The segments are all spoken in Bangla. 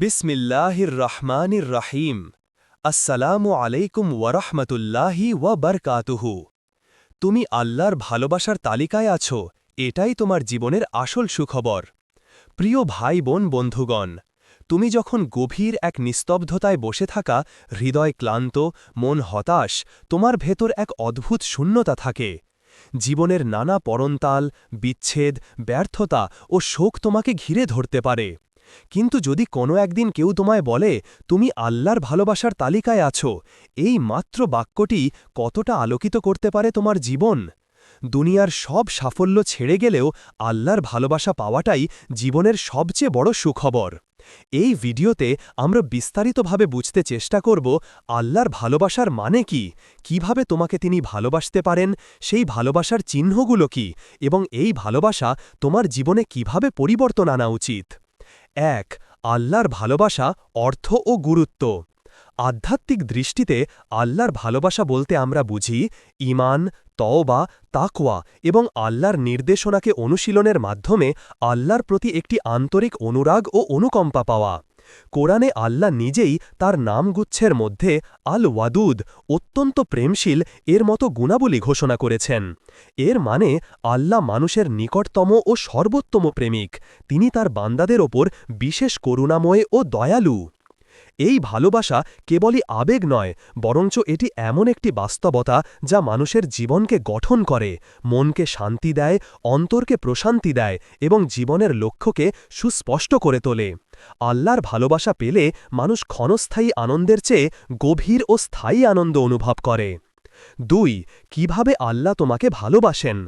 বিসমিল্লাহির রহমানির রাহিম আসসালামু আলাইকুম ওয়ারহমতুল্লাহি ওয়া বারকাতুহু। তুমি আল্লাহর ভালোবাসার তালিকায় আছো, এটাই তোমার জীবনের আসল সুখবর। প্রিয় ভাই বোন বন্ধুগণ, তুমি যখন গভীর এক নিস্তব্ধতায় বসে থাকা, হৃদয় ক্লান্ত, মন হতাশ, তোমার ভেতর এক অদ্ভুত শূন্যতা থাকে। জীবনের নানা পরন্তাল, বিচ্ছেদ, ব্যর্থতা ও শোক তোমাকে ঘিরে ধরতে পারে। কিন্তু যদি কোনো একদিন কেউ তোমায় বলে, তুমি আল্লাহর ভালোবাসার তালিকায় আছো এই মাত্র বাক্যটি কতটা আলোকিত করতে পারে তোমার জীবন? দুনিয়ার সব সাফল্য ছেড়ে গেলেও আল্লাহর ভালোবাসা পাওয়াটাই জীবনের সবচেয়ে বড় সুখবর। এই ভিডিওতে আমরা বিস্তারিতভাবে বুঝতে চেষ্টা করব, আল্লাহর ভালোবাসার মানে কি? কীভাবে তোমাকে তিনি ভালোবাসতে পারেন? সেই ভালোবাসার চিহ্নগুলো কি? এবং এই ভালোবাসা তোমার জীবনে কীভাবে পরিবর্তন আনা উচিত? এক, আল্লাহর ভালোবাসা, অর্থ ও গুরুত্ব। আধ্যাত্মিক দৃষ্টিতে আল্লাহর ভালোবাসা বলতে আমরা বুঝি ইমান তওবা, তাকওয়া এবং আল্লাহর নির্দেশনাকে অনুশীলনের মাধ্যমে আল্লাহর প্রতি একটি আন্তরিক অনুরাগ ও অনুকম্পা পাওয়া। কোরআনে আল্লাহ নিজেই তার নামগুচ্ছের মধ্যে আল ওয়াদুদ অত্যন্ত প্রেমশীল, এর মতো গুণাবলী ঘোষণা করেছেন। এর মানে আল্লাহ মানুষের নিকটতম ও সর্বোত্তম প্রেমিক। তিনি তার বান্দাদের ওপর বিশেষ করুণাময় ও দয়ালু। এই ভালোবাসা কেবলই আবেগ নয়, বরঞ্চ এটি এমন একটি বাস্তবতা যা মানুষের জীবনকে গঠন করে, মনকে শান্তি দেয়, অন্তরকে প্রশান্তি দেয় এবং জীবনের লক্ষ্যকে সুস্পষ্ট করে তোলে। আল্লাহর ভালোবাসা পেলে মানুষ ক্ষণস্থায়ী আনন্দের চেয়ে গভীর ও স্থায়ী আনন্দ অনুভব করে। দুই, কীভাবে আল্লাহ তোমাকে ভালোবাসেন?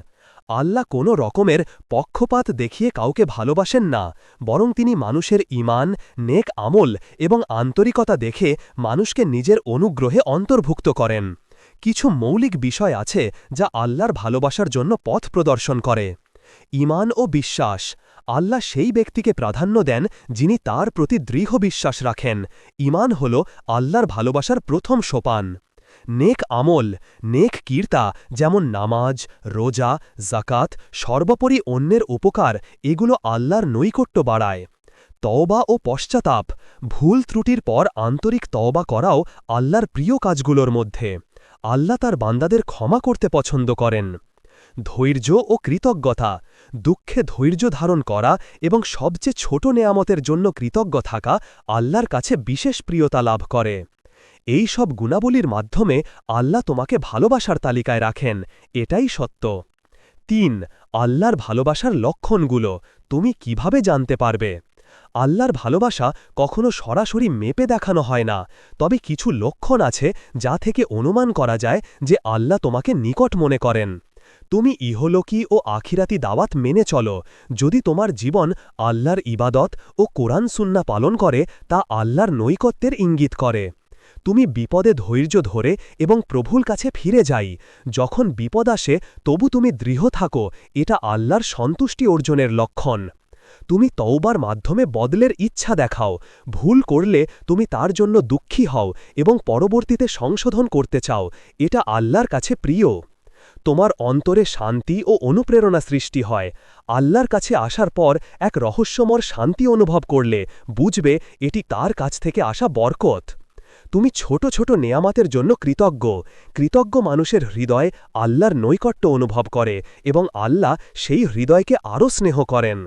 আল্লাহ কোনো রকমের পক্ষপাত দেখিয়ে কাউকে ভালোবাসেন না, বরং তিনি মানুষের ইমান নেক আমল এবং আন্তরিকতা দেখে মানুষকে নিজের অনুগ্রহে অন্তর্ভুক্ত করেন। কিছু মৌলিক বিষয় আছে যা আল্লাহর ভালোবাসার জন্য পথ প্রদর্শন করে। ইমান ও বিশ্বাস। আল্লাহ সেই ব্যক্তিকে প্রাধান্য দেন যিনি তার প্রতি দৃঢ় বিশ্বাস রাখেন। ইমান হল আল্লাহর ভালোবাসার প্রথম সোপান। নেক আমল, নেক কীর্তা, যেমন নামাজ, রোজা জাকাত সর্বোপরি অন্যের উপকার, এগুলো আল্লাহর নৈকট্য বাড়ায়। তওবা ও পশ্চাতাপ, ভুল ত্রুটির পর আন্তরিক তওবা করাও আল্লাহর প্রিয় কাজগুলোর মধ্যে। আল্লাহ তার বান্দাদের ক্ষমা করতে পছন্দ করেন। ধৈর্য ও কৃতজ্ঞতা, দুঃখে ধৈর্য ধারণ করা এবং সবচেয়ে ছোট নেয়ামতের জন্য কৃতজ্ঞ থাকা আল্লাহর কাছে বিশেষ প্রিয়তা লাভ করে। এই সব গুণাবলীর মাধ্যমে আল্লাহ তোমাকে ভালোবাসার তালিকায় রাখেন, এটাই সত্য। তিন, আল্লাহর ভালোবাসার লক্ষণগুলো তুমি কীভাবে জানতে পারবে? আল্লাহর ভালোবাসা কখনো সরাসরি মেপে দেখানো হয় না, তবে কিছু লক্ষণ আছে যা থেকে অনুমান করা যায় যে আল্লাহ তোমাকে নিকট মনে করেন। তুমি ইহলোকী ও আখিরাতি দাওয়াত মেনে চলো, যদি তোমার জীবন আল্লাহর ইবাদত ও কোরআন সুন্না পালন করে, তা আল্লাহর নৈকত্যের ইঙ্গিত করে। তুমি বিপদে ধৈর্য ধরে এবং প্রভুর কাছে ফিরে যাই। যখন বিপদ আসে, তবু তুমি দৃঢ় থাকো, এটা আল্লাহর সন্তুষ্টি অর্জনের লক্ষণ। তুমি তওবার মাধ্যমে বদলের ইচ্ছা দেখাও, ভুল করলে তুমি তার জন্য দুঃখী হও এবং পরবর্তীতে সংশোধন করতে চাও, এটা আল্লাহর কাছে প্রিয়। তোমার অন্তরে শান্তি ও অনুপ্রেরণা সৃষ্টি হয়। আল্লাহর কাছে আসার পর এক রহস্যমর শান্তি অনুভব করলে, বুঝবে এটি তার কাছ থেকে আসা বরকত। তুমি ছোট ছোট নেয়ামাতের জন্য কৃতজ্ঞ। কৃতজ্ঞ মানুষের হৃদয় আল্লাহর নৈকট্য অনুভব করে এবং আল্লাহ সেই হৃদয়কে আরও স্নেহ করেন।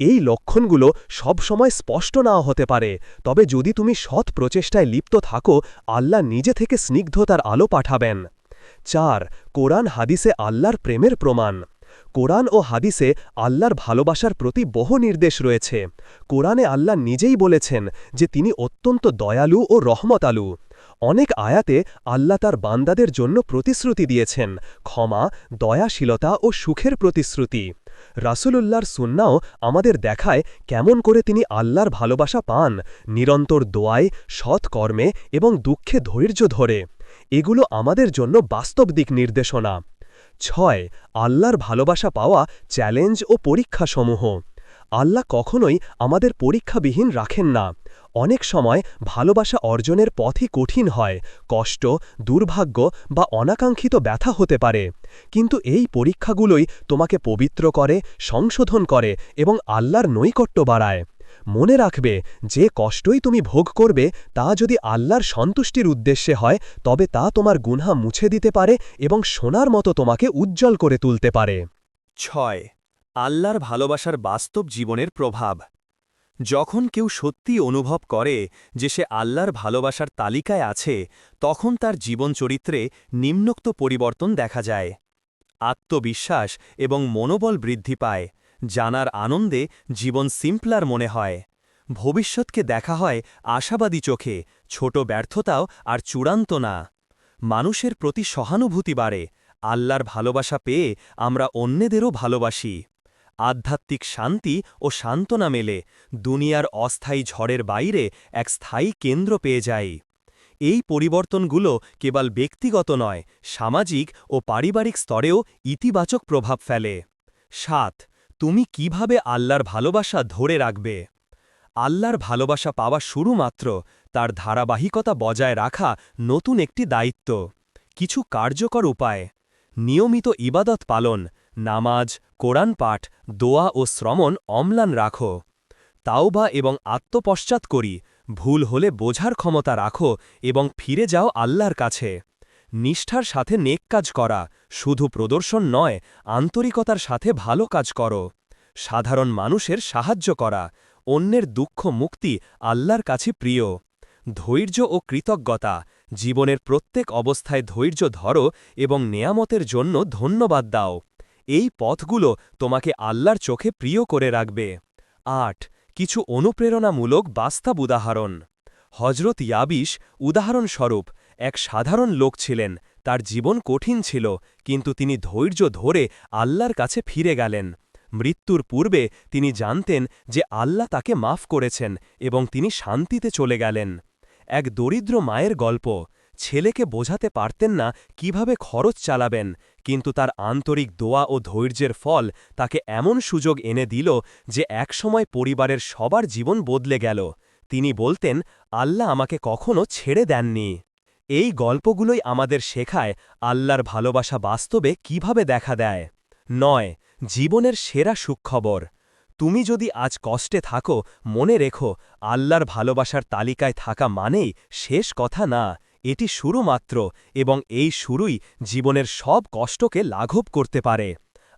এই লক্ষণগুলো সবসময় স্পষ্ট নাও হতে পারে, তবে যদি তুমি সৎ প্রচেষ্টায় লিপ্ত থাকো, আল্লাহ নিজে থেকে স্নিগ্ধতার আলো পাঠাবেন। চার, কোরআন হাদিসে আল্লাহর প্রেমের প্রমাণ। কোরআন ও হাদিসে আল্লাহর ভালোবাসার প্রতি বহু নির্দেশ রয়েছে। কোরআনে আল্লাহ নিজেই বলেছেন যে তিনি অত্যন্ত দয়ালু ও রহমতালু। অনেক আয়াতে আল্লাহ তার বান্দাদের জন্য প্রতিশ্রুতি দিয়েছেন, ক্ষমা, দয়াশীলতা ও সুখের প্রতিশ্রুতি। রাসুলুল্লাহর সুন্নাও আমাদের দেখায় কেমন করে তিনি আল্লাহর ভালোবাসা পান, নিরন্তর দোয়ায় সৎকর্মে এবং দুঃখে ধৈর্য ধরে। এগুলো আমাদের জন্য বাস্তব দিক নির্দেশনা। ছয়, আল্লাহর ভালোবাসা পাওয়া চ্যালেঞ্জ ও পরীক্ষাসমূহ। আল্লাহ কখনোই আমাদের পরীক্ষাবিহীন রাখেন না। অনেক সময় ভালোবাসা অর্জনের পথই কঠিন হয়, কষ্ট, দুর্ভাগ্য বা অনাকাঙ্ক্ষিত ব্যথা হতে পারে। কিন্তু এই পরীক্ষাগুলোই তোমাকে পবিত্র করে, সংশোধন করে এবং আল্লাহর নৈকট্য বাড়ায়। মনে রাখবে, যে কষ্টই তুমি ভোগ করবে, তা যদি আল্লাহর সন্তুষ্টির উদ্দেশ্যে হয়, তবে তা তোমার গুনহা মুছে দিতে পারে এবং সোনার মতো তোমাকে উজ্জ্বল করে তুলতে পারে। ছয়, আল্লাহর ভালোবাসার বাস্তব জীবনের প্রভাব। যখন কেউ সত্যি অনুভব করে যে সে আল্লাহর ভালোবাসার তালিকায় আছে, তখন তার জীবন চরিত্রে নিম্নোক্ত পরিবর্তন দেখা যায়। আত্মবিশ্বাস এবং মনোবল বৃদ্ধি পায়। জানার আনন্দে জীবন সিম্পলার মনে হয়। ভবিষ্যৎকে দেখা হয় আশাবাদী চোখে, ছোট ব্যর্থতাও আর চূড়ান্ত না। মানুষের প্রতি সহানুভূতি বাড়ে, আল্লাহর ভালোবাসা পেয়ে আমরা অন্যদেরও ভালোবাসি। আধ্যাত্মিক শান্তি ও সান্ত্বনা মেলে, দুনিয়ার অস্থায়ী ঝড়ের বাইরে এক স্থায়ী কেন্দ্র পেয়ে যাই। এই পরিবর্তনগুলো কেবল ব্যক্তিগত নয়, সামাজিক ও পারিবারিক স্তরেও ইতিবাচক প্রভাব ফেলে। সাত তুমি কীভাবে আল্লাহর ভালোবাসা ধরে রাখবে? আল্লাহর ভালোবাসা পাওয়া শুরু মাত্র তার ধারাবাহিকতা বজায় রাখা নতুন একটি দায়িত্ব, কিছু কার্যকর উপায়। নিয়মিত ইবাদত পালন, নামাজ, কোরআন পাঠ, দোয়া ও শ্রমণ অম্লান রাখো। তাওবা এবং আত্মপশ্চাৎ করি, ভুল হলে বোঝার ক্ষমতা রাখো এবং ফিরে যাও আল্লাহর কাছে। নিষ্ঠার সাথে নেক কাজ করা, শুধু প্রদর্শন নয়, আন্তরিকতার সাথে ভালো কাজ করো। সাধারণ মানুষের সাহায্য করা, অন্যের দুঃখ মুক্তি আল্লাহর কাছে প্রিয়। ধৈর্য ও কৃতজ্ঞতা, জীবনের প্রত্যেক অবস্থায় ধৈর্য ধরো এবং নেয়ামতের জন্য ধন্যবাদ দাও। এই পথগুলো তোমাকে আল্লাহর চোখে প্রিয় করে রাখবে। আট, কিছু অনুপ্রেরণামূলক বাস্তব উদাহরণ। হজরত ইয়াবিশ উদাহরণস্বরূপ এক সাধারণ লোক ছিলেন, তার জীবন কঠিন ছিল, কিন্তু তিনি ধৈর্য ধরে আল্লাহর কাছে ফিরে গেলেন। মৃত্যুর পূর্বে তিনি জানতেন যে আল্লাহ তাকে মাফ করেছেন এবং তিনি শান্তিতে চলে গেলেন। এক দরিদ্র মায়ের গল্প, ছেলেকে বোঝাতে পারতেন না কীভাবে খরচ চালাবেন, কিন্তু তার আন্তরিক দোয়া ও ধৈর্যের ফল তাকে এমন সুযোগ এনে দিল যে একসময় পরিবারের সবার জীবন বদলে গেল। তিনি বলতেন, আল্লাহ আমাকে কখনো ছেড়ে দেননি। এই গল্পগুলোই আমাদের শেখায় আল্লাহর ভালোবাসা বাস্তবে কীভাবে দেখা দেয়। নয়, জীবনের সেরা সুখবর। তুমি যদি আজ কষ্টে থাকো, মনে রেখো, আল্লাহর ভালোবাসার তালিকায় থাকা মানেই শেষ কথা না, এটি শুরু মাত্র এবং এই শুরুই জীবনের সব কষ্টকে লাঘব করতে পারে।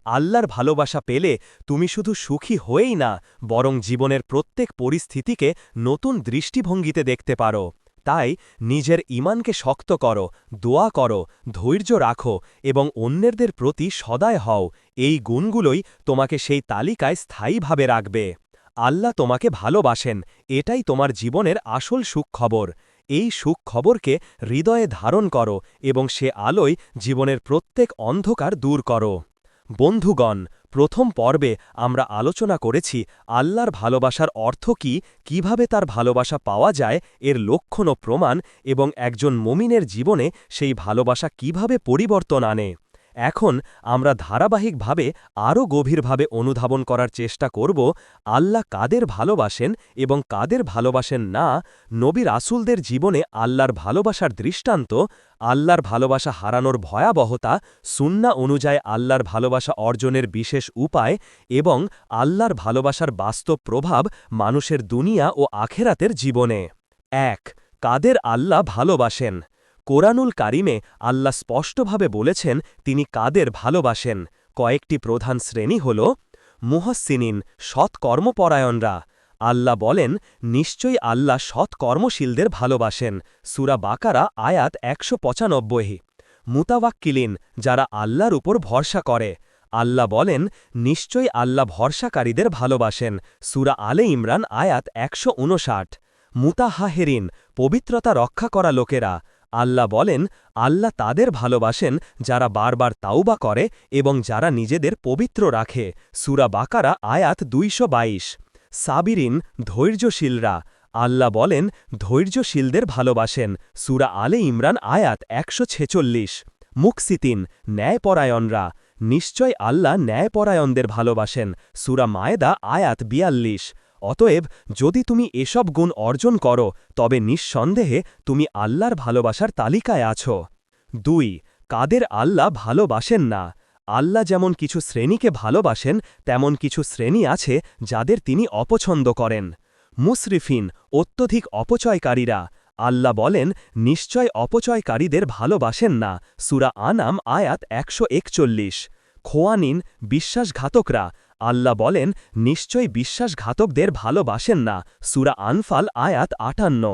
আল্লাহর ভালোবাসা পেলে তুমি শুধু সুখী হয়েই না, বরং জীবনের প্রত্যেক পরিস্থিতিকে নতুন দৃষ্টিভঙ্গিতে দেখতে পারো। তাই নিজের ইমানকে শক্ত করো, দোয়া করো, ধৈর্য রাখো এবং অন্যদের প্রতি সদায় হও। এই গুণগুলোই তোমাকে সেই তালিকায় স্থায়ীভাবে রাখবে। আল্লাহ তোমাকে ভালোবাসেন, এটাই তোমার জীবনের আসল সুখখবর এই সুখখবরকে হৃদয়ে ধারণ করো এবং সে আলোয় জীবনের প্রত্যেক অন্ধকার দূর করো। বন্ধুগণ প্রথম পর্বে আমরা আলোচনা করেছি আল্লাহর ভালোবাসার অর্থ কি, কীভাবে তার ভালোবাসা পাওয়া যায়, এর লক্ষণ ও প্রমাণ এবং একজন মমিনের জীবনে সেই ভালোবাসা কীভাবে পরিবর্তন আনে। এখন আমরা ধারাবাহিকভাবে আরও গভীরভাবে অনুধাবন করার চেষ্টা করব, আল্লাহ কাদের ভালোবাসেন এবং কাদের ভালোবাসেন না, নবী রাসুলদের জীবনে আল্লাহর ভালোবাসার দৃষ্টান্ত, আল্লাহর ভালোবাসা হারানোর ভয়াবহতা, সুন্না অনুযায়ী আল্লাহর ভালোবাসা অর্জনের বিশেষ উপায় এবং আল্লাহর ভালোবাসার বাস্তব প্রভাব মানুষের দুনিয়া ও আখেরাতের জীবনে। এক, কাদের আল্লাহ ভালোবাসেন? কোরআনুল কারিমে আল্লাহ স্পষ্টভাবে বলেছেন, তিনি কাদের ভালোবাসেন। কয়েকটি প্রধান শ্রেণি হল মুহসিনিন, সৎকর্মপরায়ণরা। আল্লাহ বলেন, নিশ্চয়ই আল্লাহ সৎকর্মশীলদের ভালোবাসেন। সুরা বাকারা, আয়াত একশো পঁচানব্বই। মুতাওয়াক্কিলিন, যারা আল্লাহর উপর ভরসা করে। আল্লাহ বলেন, নিশ্চয়ই আল্লাহ ভরসাকারীদের ভালোবাসেন। সুরা আলে ইমরান, আয়াত একশো উনষাট। মুতাহাহেরিন, পবিত্রতা রক্ষা করা লোকেরা। আল্লাহ বলেন, আল্লাহ তাদের ভালোবাসেন যারা বারবার তাওবা করে এবং যারা নিজেদের পবিত্র রাখে। সুরা বাকারা, আয়াত দুইশো বাইশ। সাবিরিন, ধৈর্যশীলরা। আল্লাহ বলেন, ধৈর্যশীলদের ভালোবাসেন। সুরা আলে ইমরান, আয়াত একশো ছেচল্লিশ। মুকসিতিন ন্যায়পরায়ণরা। নিশ্চয় আল্লাহ ন্যায়পরায়ণদের ভালোবাসেন। সুরা মায়েদা, আয়াত বিয়াল্লিশ। অতএব যদি তুমি এসব গুণ অর্জন করো, তবে নিঃসন্দেহে তুমি আল্লাহর ভালোবাসার তালিকায় আছো। দুই, কাদের আল্লাহ ভালোবাসেন না? আল্লাহ যেমন কিছু শ্রেণীকে ভালোবাসেন, তেমন কিছু শ্রেণি আছে যাদের তিনি অপছন্দ করেন। মুসরিফিন, অত্যধিক অপচয়কারীরা। আল্লাহ বলেন, নিশ্চয় অপচয়কারীদের ভালোবাসেন না। সুরা আনাম আয়াত একশো একচল্লিশ। খোয়ানিন, বিশ্বাসঘাতকরা। আল্লাহ বলেন নিশ্চয় বিশ্বাসঘাতকদের ভালোবাসেন না। সুরা আনফাল, আয়াত আটান্ন।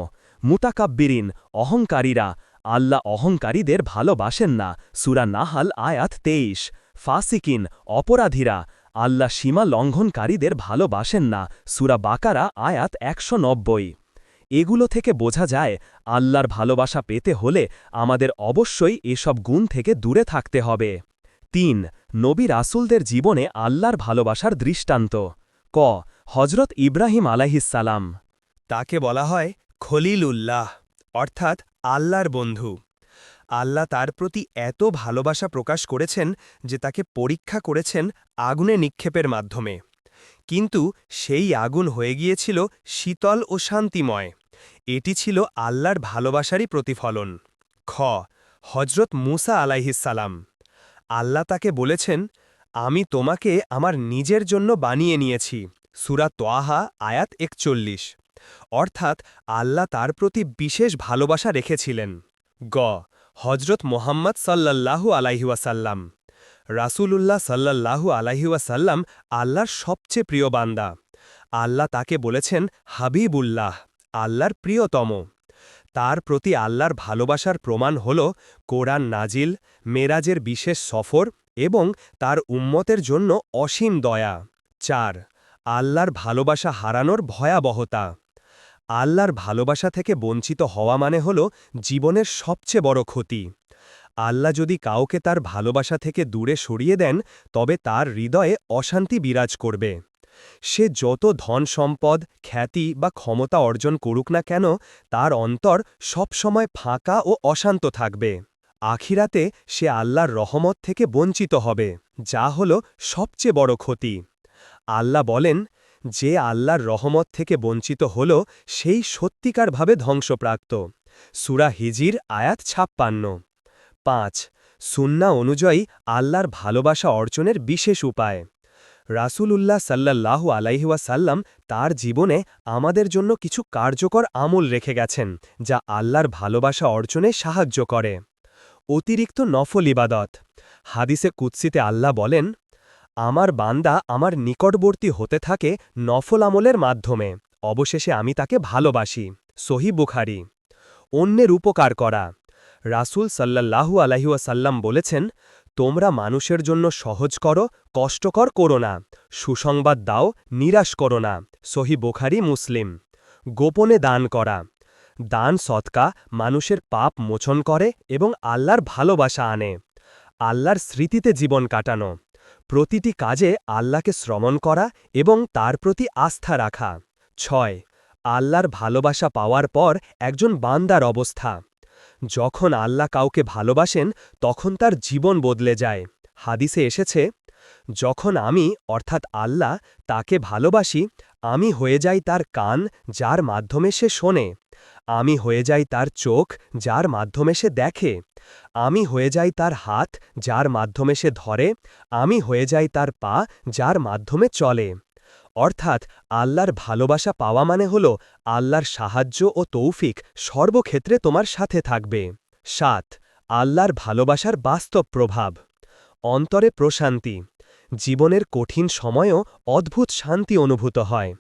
মুতাকাব্বিরিন, অহংকারীরা। আল্লাহ অহংকারীদের ভালোবাসেন না। সুরা নাহাল, আয়াত তেইশ। ফাসিকিন, অপরাধীরা। আল্লাহ সীমা লঙ্ঘনকারীদের ভালোবাসেন না। সুরা বাকারা, আয়াত একশো নব্বই। এগুলো থেকে বোঝা যায়, আল্লাহর ভালোবাসা পেতে হলে আমাদের অবশ্যই এসব গুণ থেকে দূরে থাকতে হবে। তিন, নবী রাসুলদের জীবনে আল্লাহর ভালোবাসার দৃষ্টান্ত। ক হজরত ইব্রাহিম আলাহিসাল্লাম তাকে বলা হয় খলিল উল্লাহ অর্থাৎ আল্লাহর বন্ধু। আল্লাহ তার প্রতি এত ভালোবাসা প্রকাশ করেছেন যে তাকে পরীক্ষা করেছেন আগুনে নিক্ষেপের মাধ্যমে। কিন্তু সেই আগুন হয়ে গিয়েছিল শীতল ও শান্তিময়। এটি ছিল আল্লাহর ভালোবাসারই প্রতিফলন। খ হজরত মুসা আলাইহিসালাম আল্লাহ তাকে বলেছেন, আমি তোমাকে আমার নিজের জন্য বানিয়ে নিয়েছি। সুরা তোয়াহা, আয়াত একচল্লিশ। অর্থাৎ আল্লাহ তার প্রতি বিশেষ ভালোবাসা রেখেছিলেন। গ হজরত মোহাম্মদ সাল্লাল্লাহু আলাইহুয়াসাল্লাম রাসূলুল্লাহ সাল্লাল্লাহু আলাইহুয়াসাল্লাম আল্লাহর সবচেয়ে প্রিয় বান্দা। আল্লাহ তাকে বলেছেন, হাবিবুল্লাহ, আল্লাহর প্রিয়তম। তার প্রতি আল্লাহর ভালোবাসার প্রমাণ হল কোরআন নাজিল, মেরাজের বিশেষ সফর এবং তার উম্মতের জন্য অসীম দয়া। চার, আল্লাহর ভালোবাসা হারানোর ভয়াবহতা। আল্লাহর ভালোবাসা থেকে বঞ্চিত হওয়া মানে হল জীবনের সবচেয়ে বড় ক্ষতি। আল্লাহ যদি কাউকে তার ভালোবাসা থেকে দূরে সরিয়ে দেন, তবে তার হৃদয়ে অশান্তি বিরাজ করবে। সে যত ধন সম্পদ খ্যাতি বা ক্ষমতা অর্জন করুক না কেন, তার অন্তর সবসময় ফাঁকা ও অশান্ত থাকবে। আখিরাতে সে আল্লাহর রহমত থেকে বঞ্চিত হবে, যা হল সবচেয়ে বড় ক্ষতি। আল্লাহ বলেন, যে আল্লাহর রহমত থেকে বঞ্চিত হল, সেই সত্যিকারভাবে ধ্বংসপ্রাপ্ত। সুরা হিজির, আয়াত ছাপ্পান্ন। পাঁচ, সুন্না অনুযায়ী আল্লাহর ভালোবাসা অর্জনের বিশেষ উপায়। রাসূলুল্লাহ সাল্লাল্লাহু আলাইহুয়াসাল্লাম তার জীবনে আমাদের জন্য কিছু কার্যকর আমল রেখে গেছেন, যা আল্লাহর ভালোবাসা অর্জনে সাহায্য করে। অতিরিক্ত নফল ইবাদত। হাদিসে কুৎসিতে আল্লাহ বলেন, আমার বান্দা আমার নিকটবর্তী হতে থাকে নফল আমলের মাধ্যমে। অবশেষে আমি তাকে ভালোবাসি। সহি বুখারি। অন্যের উপকার করা। রাসূল সাল্লাল্লাহু আলাইহুয়াসাল্লাম বলেছেন তোমরা মানুষের জন্য সহজ করো, কষ্টকর করো না। সুসংবাদ দাও, নিরাশ করো না। সহি বোখারি, মুসলিম। গোপনে দান করা। দান সৎকা মানুষের পাপ মোচন করে এবং আল্লাহর ভালোবাসা আনে। আল্লাহর স্মৃতিতে জীবন কাটানো। প্রতিটি কাজে আল্লাহকে শ্রমণ করা এবং তার প্রতি আস্থা রাখা। ছয়, আল্লাহর ভালোবাসা পাওয়ার পর একজন বান্দার অবস্থা। যখন আল্লাহ কাউকে ভালোবাসেন, তখন তার জীবন বদলে যায়। হাদিসে এসেছে, যখন আমি, অর্থাৎ আল্লাহ, তাকে ভালোবাসি, আমি হয়ে যাই তার কান, যার মাধ্যমে সে শোনে। আমি হয়ে যাই তার চোখ, যার মাধ্যমে সে দেখে। আমি হয়ে যাই তার হাত, যার মাধ্যমে সে ধরে। আমি হয়ে যাই তার পা, যার মাধ্যমে চলে। অর্থাৎ আল্লাহর ভালোবাসা পাওয়া মানে হল আল্লাহর সাহায্য ও তৌফিক সর্বক্ষেত্রে তোমার সাথে থাকবে। সাত, আল্লাহর ভালোবাসার বাস্তব প্রভাব। অন্তরে প্রশান্তি। জীবনের কঠিন সময়েও অদ্ভুত শান্তি অনুভূত হয়।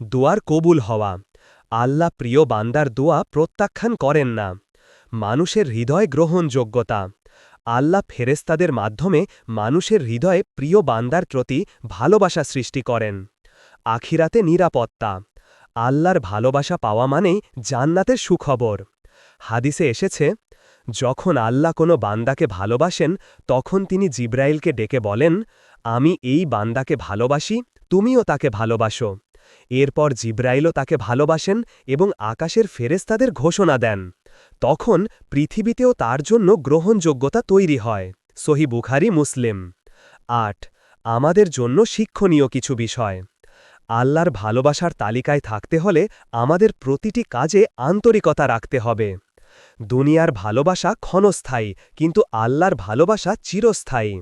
দোয়ার কবুল হওয়া। আল্লাহ প্রিয় বান্দার দোয়া প্রত্যাখ্যান করেন না। মানুষের হৃদয় গ্রহণযোগ্যতা। আল্লাহ ফেরেস্তাদের মাধ্যমে মানুষের হৃদয়ে প্রিয় বান্দার প্রতি ভালোবাসা সৃষ্টি করেন। আখিরাতে নিরাপত্তা। আল্লাহর ভালোবাসা পাওয়া মানেই জান্নাতের সুখবর। হাদিসে এসেছে, যখন আল্লাহ কোনো বান্দাকে ভালোবাসেন, তখন তিনি জিব্রাইলকে ডেকে বলেন, আমি এই বান্দাকে ভালোবাসি, তুমিও তাকে ভালোবাসো এরপর জিব্রাইলও তাকে ভালোবাসেন এবং আকাশের ফেরেস্তাদের ঘোষণা দেন। তখন পৃথিবীতেও তার জন্য গ্রহণযোগ্যতা তৈরি হয়। সহি বুখারি, মুসলিম। আট, আমাদের জন্য শিক্ষণীয় কিছু বিষয়। আল্লাহর ভালোবাসার তালিকায় থাকতে হলে আমাদের প্রতিটি কাজে আন্তরিকতা রাখতে হবে। দুনিয়ার ভালোবাসা ক্ষণস্থায়ী, কিন্তু আল্লাহর ভালোবাসা চিরস্থায়ী।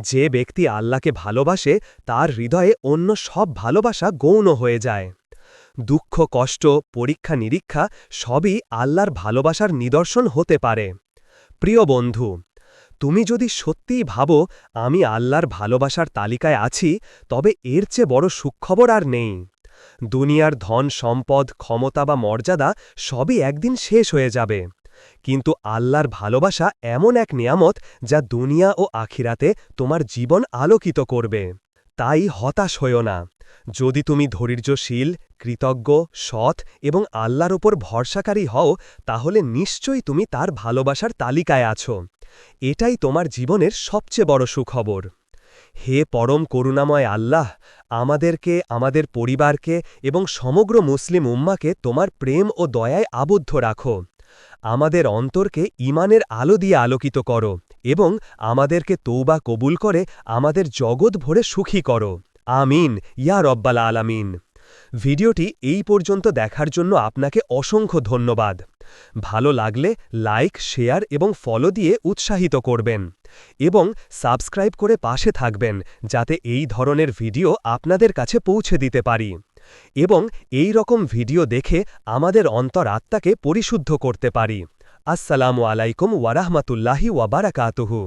যে ব্যক্তি আল্লাহকে ভালোবাসে, তার হৃদয়ে অন্য সব ভালোবাসা গৌণ হয়ে যায়। দুঃখ, কষ্ট, পরীক্ষা, নিরীক্ষা সবই আল্লাহর ভালোবাসার নিদর্শন হতে পারে। প্রিয় বন্ধু তুমি যদি সত্যিই ভাবো আমি আল্লাহর ভালোবাসার তালিকায় আছি, তবে এর চেয়ে বড় সুখবর আর নেই। দুনিয়ার ধন, সম্পদ, ক্ষমতা বা মর্যাদা সবই একদিন শেষ হয়ে যাবে। কিন্তু আল্লাহর ভালোবাসা এমন এক নিয়ামত যা দুনিয়া ও আখিরাতে তোমার জীবন আলোকিত করবে। তাই হতাশ হইও না। যদি তুমি ধৈর্যশীল, কৃতজ্ঞ, সৎ এবং আল্লাহর ওপর ভরসাকারী হও, তাহলে নিশ্চয়ই তুমি তার ভালোবাসার তালিকায় আছো। এটাই তোমার জীবনের সবচেয়ে বড় সুখবর। হে পরম করুণাময় আল্লাহ, আমাদেরকে, আমাদের পরিবারকে এবং সমগ্র মুসলিম উম্মাকে তোমার প্রেম ও দয়ায় আবদ্ধ রাখো। আমাদের অন্তরকে ইমানের আলো দিয়ে আলোকিত করো এবং আমাদেরকে তৌবা কবুল করে আমাদের জগৎ ভরে সুখী করো। আমিন, ইয়া রব্বাল আলামিন। ভিডিওটি এই পর্যন্ত দেখার জন্য আপনাকে অসংখ্য ধন্যবাদ। ভালো লাগলে লাইক, শেয়ার এবং ফলো দিয়ে উৎসাহিত করবেন এবং সাবস্ক্রাইব করে পাশে থাকবেন যাতে এই ধরনের ভিডিও আপনাদের কাছে পৌঁছে দিতে পারি এবং এই রকম ভিডিও দেখে আমাদের অন্তর আত্মাকে পরিশুদ্ধ করতে পারি। আসসালামু আলাইকুম ওয়ারাহমাতুল্লাহি ওয়াবারাকাতুহু